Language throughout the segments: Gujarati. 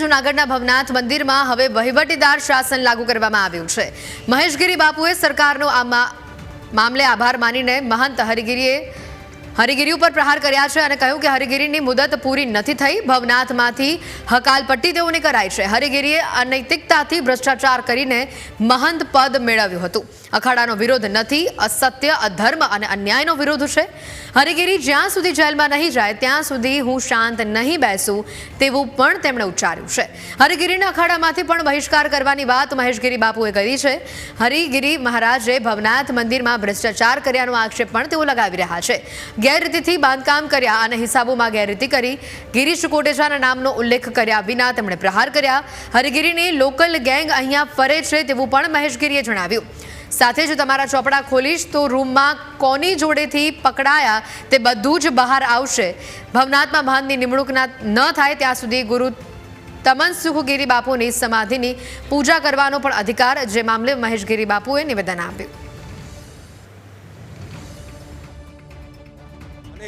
જૂનાગઢના ભવનાથ મંદિરમાં હવે વહીવટીદાર શાસન લાગુ કરવામાં આવ્યું છે. મહેશગીરી બાપુએ સરકારનો આ મામલે આભાર માનીને મહંત હરિગીરીએ હરિગીરી ઉપર પ્રહાર કર્યા છે અને કહ્યું કે હરિગીરીની મુદત પૂરી નથી થઈ. ભવનાથમાંથી હકાલપટ્ટી તેઓને કરાઈ છે. હરિગીરીએ અનૈતિકતાથી ભ્રષ્ટાચાર કરીને મહંત પદ મેળવ્યું હતું. અખાડાનો વિરોધ નથી, અસત્ય, અધર્મ અને અન્યાયનો વિરોધ છે. હરિગીરી જ્યાં સુધી જેલમાં નહીં જાય, ત્યાં સુધી હું શાંત નહીં બેસું તેવું પણ તેમણે ઉચ્ચાર્યું છે. હરિગીરીના અખાડામાંથી પણ બહિષ્કાર કરવાની વાત મહેશગીરી બાપુએ કરી છે. હરિગીરી મહારાજે ભવનાથ મંદિરમાં ભ્રષ્ટાચાર કર્યાનો આક્ષેપ પણ તેઓ લગાવી રહ્યા છે. ગેરરીતિથી બાંધકામ કર્યા અને હિસાબોમાં ગેરરીતિ કરી. ગિરીશ કોટેચાના નામનો ઉલ્લેખ કર્યા વિના તેમણે પ્રહાર કર્યા. હરિગીરીની લોકલ ગેંગ અહીંયા ફરે છે તેવું પણ મહેશગીરીએ જણાવ્યું. સાથે જ તમારા ચોપડા ખોલીશ તો રૂમમાં કોની જોડેથી પકડાયા તે બધું જ બહાર આવશે. ભવનાથમાં ભાનની નિમણૂંકના ન થાય ત્યાં સુધી ગુરુ તમન સુખગીરી બાપુની સમાધિની પૂજા કરવાનો પણ અધિકાર જે મામલે મહેશગીરી બાપુએ નિવેદન આપ્યું.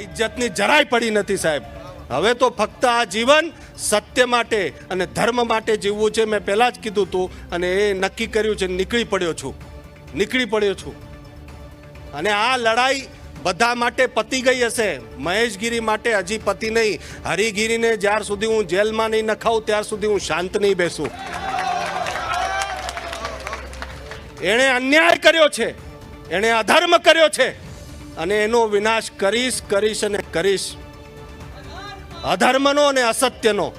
ઇજ્જતની જરાય પડી નથી સાહેબ. હવે તો ફક્ત આ જીવન સત્ય માટે અને ધર્મ માટે જીવવું છે મેં પહેલાં જ કીધું હતું અને એ નક્કી કર્યું છે, નીકળી પડ્યો છું. નીકળી પડ્યો છું. અને આ લડાઈ બધા માટે પતી ગઈ હશે. મહેશગીરી માટે હજી પતી નહીં. હરિગીરીને જ્યાર સુધી હું જેલમાં નહીં નખાઉં ત્યાર સુધી હું શાંત નહીં બેસું. એણે અન્યાય કર્યો છે. એણે અધર્મ કર્યો છે. અને એનો વિનાશ કરીશ કરીશ અને કરીશ. અધર્મનો અને અસત્યનો.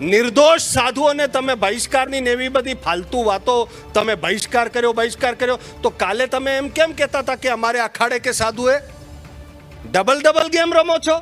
નિર્દોષ સાધુઓને તમે બહિષ્કારની ને એવી બધી ફાલતુ વાતો તમે બહિષ્કાર કર્યો બહિષ્કાર કર્યો, તો કાલે તમે એમ કેમ કહેતા હતા કે અમારે અખાડે કે સાધુએ? ડબલ ડબલ ગેમ રમો છો?